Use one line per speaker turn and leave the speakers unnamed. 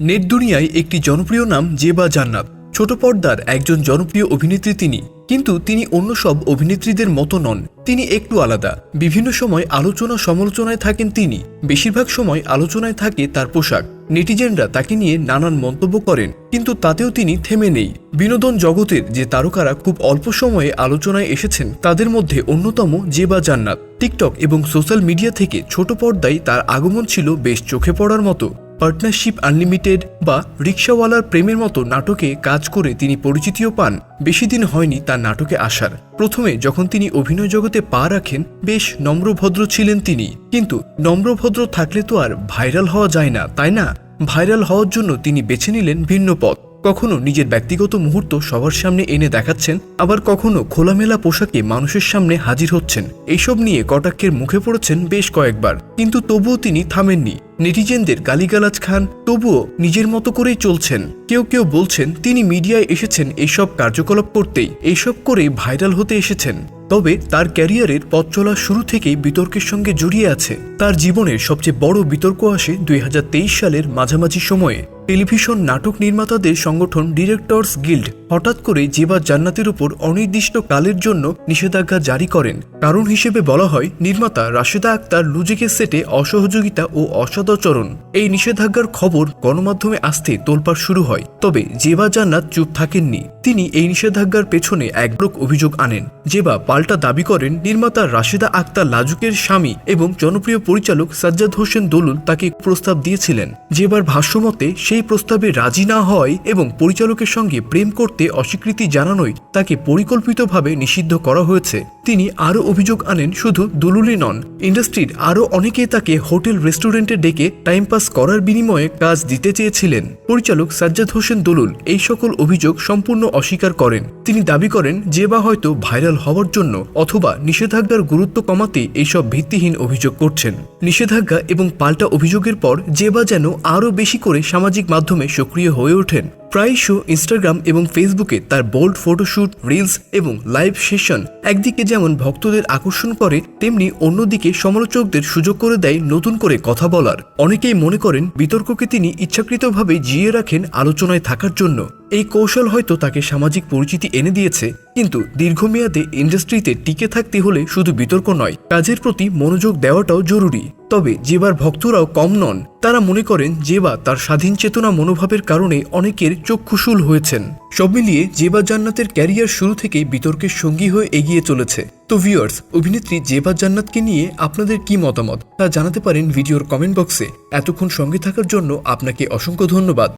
Net দুনিয়ায় একটি জনপ্রিয় নাম জেবা জান্নাত। ছোট পর্দার একজন জনপ্রিয় অভিনেত্রী তিনি। কিন্তু তিনি অন্য সব অভিনেত্রীদের মতো নন। তিনি একটু আলাদা। বিভিন্ন সময় আলোচনা সমালোচনায় থাকেন তিনি। বেশিরভাগ সময় আলোচনায় থাকে তার পোশাক। নেটিজেনরা তাকে নিয়ে নানান মন্তব্য করেন। কিন্তু তাতেও তিনি থেমে নেই। বিনোদন জগতের যে তারকারা খুব অল্প সময়ে আলোচনায় এসেছেন, তাদের মধ্যে অন্যতম জেবা জান্নাত। টিকটক এবং সোশ্যাল মিডিয়া থেকে ছোট পর্দায় তার আগমন ছিল বেশ চোখে পড়ার মতো। পার্টনারশিপ আনলিমিটেড বা রিক্সাওয়ালার প্রেমের মতো নাটকে কাজ করে তিনি পরিচিতিও পান, বেশি দিন হয়নি তার নাটকে আসার। প্রথমে যখন তিনি অভিনয় জগতে পা রাখেন, বেশ নম্রভদ্র ছিলেন তিনি। কিন্তু নম্রভদ্র থাকলে তো আর ভাইরাল হওয়া যায় না, তাই না? ভাইরাল হওয়ার জন্য তিনি বেছে নিলেন ভিন্ন পথ। কখনো নিজের ব্যক্তিগত মুহূর্ত সবার সামনে এনে দেখাচ্ছেন, আবার কখনো খোলামেলা পোশাকে মানুষের সামনে হাজির হচ্ছেন। এইসব নিয়ে কটাক্ষের মুখে পড়েছেন বেশ কয়েকবার, কিন্তু তবুও তিনি থামেননি। নেটিজেনদের গালিগালাজ খান, তবুও নিজের মতো করেই চলছেন। কেউ কেউ বলছেন, তিনি মিডিয়ায় এসেছেন এইসব কার্যকলাপ করতেই এইসব করে ভাইরাল হতে এসেছেন। তবে তার ক্যারিয়ারের পথ চলা শুরু থেকেই বিতর্কের সঙ্গে জড়িয়ে আছে। তার জীবনের সবচেয়ে বড় বিতর্ক আসে দুই হাজার তেইশ সালের মাঝামাঝি সময়ে। টেলিভিশন নাটক নির্মাতাদের সংগঠন ডিরেক্টরস গিল্ড হঠাৎ করে জেবা জান্নাতের উপর অনির্দিষ্ট কালের জন্য নিষেধাজ্ঞা জারি করেন। কারণ হিসেবে বলা হয়, নির্মাতা রাশেদা আক্তার লুজিকের সেটে অসহযোগিতা ও অসদাচরণ। এই নিষেধাজ্ঞার খবর গণমাধ্যমে আসতে তোলপাড় শুরু হয়, তবে জেবা জান্নাত চুপ থাকেননি। তিনি এই নিষেধাজ্ঞার পেছনে একব্রক অভিযোগ আনেন। জেবা পাল্টা দাবি করেন, নির্মাতা রাশেদা আক্তার লাজুকের স্বামী এবং জনপ্রিয় পরিচালক সাজ্জাদ হোসেন দলুল তাকে প্রস্তাব দিয়েছিলেন। যেবার ভাষ্যমতে সেই প্রস্তাবে রাজি না হয় এবং পরিচালকের সঙ্গে প্রেম করতে অস্বীকৃতি জানানোই তাকে পরিকল্পিতভাবে নিষিদ্ধ করা হয়েছে। তিনি আরও অভিযোগ আনেন, শুধু দুলুলি নন, ইন্ডাস্ট্রির আরও অনেকে তাকে হোটেল রেস্টুরেন্টে ডেকে টাইম পাস করার বিনিময়ে কাজ দিতে চেয়েছিলেন। পরিচালক সাজ্জাদ হোসেন দোলুল এই সকল অভিযোগ সম্পূর্ণ অস্বীকার করেন। তিনি দাবি করেন, যে বা হয়তো ভাইরাল হওয়ার জন্য অথবা নিষেধাজ্ঞার গুরুত্ব কমাতে এইসব ভিত্তিহীন অভিযোগ করছেন। নিষেধাজ্ঞা এবং পাল্টা অভিযোগের পর জেবা যেন আরও বেশি করে সামাজিক মাধ্যমে সক্রিয় হয়ে ওঠেন। প্রায়শ ইনস্টাগ্রাম এবং ফেসবুকে তার বোল্ড ফটোশ্যুট রিলস এবং লাইভ সেশন একদিকে যেমন ভক্তদের আকর্ষণ করে, তেমনি অন্যদিকে সমালোচকদের সুযোগ করে দেয় নতুন করে কথা বলার। অনেকেই মনে করেন, বিতর্ককে তিনি ইচ্ছাকৃতভাবে জিয়ে রাখেন আলোচনায় থাকার জন্য। এই কৌশল হয়তো তাকে সামাজিক পরিচিতি এনে দিয়েছে, কিন্তু দীর্ঘমেয়াদে ইন্ডাস্ট্রিতে টিকে থাকতে হলে শুধু বিতর্ক নয়, কাজের প্রতি মনোযোগ দেওয়াটাও জরুরি। তবে জেবার ভক্তরাও কম নন, তারা মনে করেন জেবা তার স্বাধীন চেতনা মনোভাবের কারণে অনেকের চক্ষুশূল হয়েছেন। সব মিলিয়ে জেবা জান্নাতের ক্যারিয়ার শুরু থেকে বিতর্কের সঙ্গী হয়ে এগিয়ে চলেছে। তো ভিউয়ার্স, অভিনেত্রী জেবা জান্নাতকে নিয়ে আপনাদের কি মতামত, তা জানাতে পারেন ভিডিওর কমেন্ট বক্সে। এতক্ষণ সঙ্গে থাকার জন্য আপনাকে অসংখ্য ধন্যবাদ।